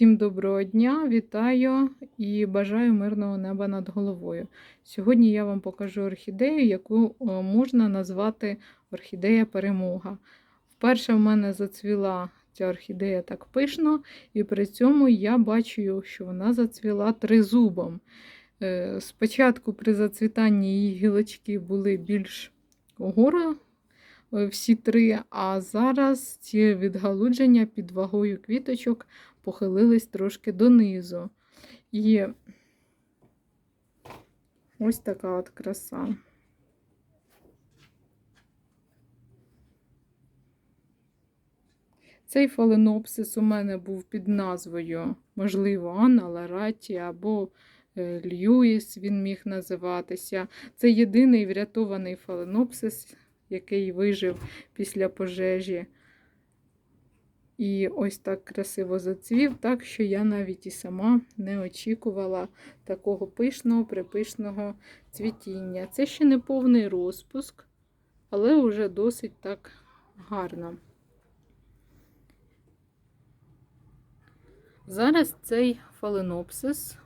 Всім доброго дня, вітаю і бажаю мирного неба над головою. Сьогодні я вам покажу орхідею, яку е, можна назвати орхідея перемога. Вперше в мене зацвіла ця орхідея так пишно, і при цьому я бачу, що вона зацвіла тризубом. Е, Спочатку при зацвітанні її гілочки були більш угору, е, всі три, а зараз ці відгалудження під вагою квіточок похилились трошки донизу. І ось така от краса. Цей фаленопсис у мене був під назвою, можливо, Анна Лараті або е, Льюіс він міг називатися. Це єдиний врятований фаленопсис, який вижив після пожежі. І ось так красиво зацвів, так що я навіть і сама не очікувала такого пишного, припишного цвітіння. Це ще не повний розпуск, але вже досить так гарно. Зараз цей фаленопсис,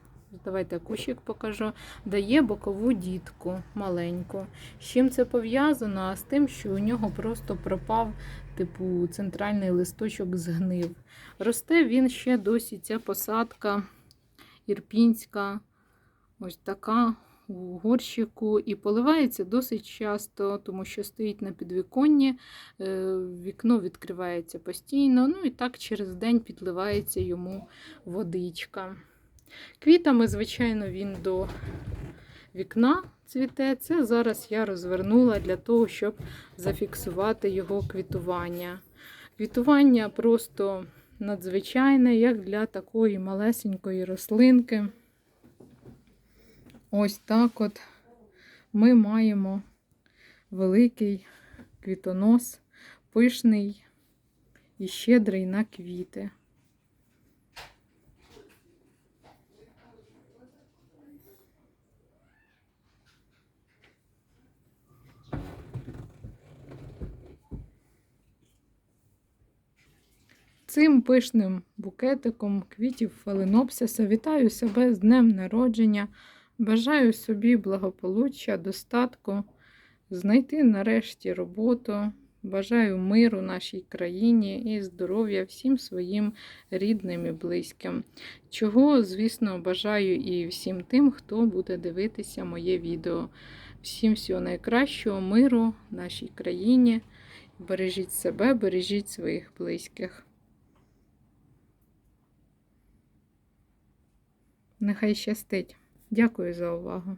давайте кущик покажу, дає бокову дітку маленьку. З чим це пов'язано? А з тим, що у нього просто пропав типу центральний листочок згнив. Росте він ще досі ця посадка ірпінська, ось така у горщику, і поливається досить часто, тому що стоїть на підвіконні, е, вікно відкривається постійно, ну і так через день підливається йому водичка. Квітами, звичайно, він до вікна цвіте. Це зараз я розвернула для того, щоб зафіксувати його квітування. Квітування просто надзвичайне, як для такої малесенької рослинки. Ось так от ми маємо великий квітонос, пишний і щедрий на квіти. Цим пишним букетиком квітів фаленопсиса вітаю себе з днем народження. Бажаю собі благополуччя, достатку, знайти нарешті роботу. Бажаю миру нашій країні і здоров'я всім своїм рідним і близьким. Чого, звісно, бажаю і всім тим, хто буде дивитися моє відео. Всім всього найкращого, миру нашій країні. Бережіть себе, бережіть своїх близьких. Нехай щастить. Дякую за увагу.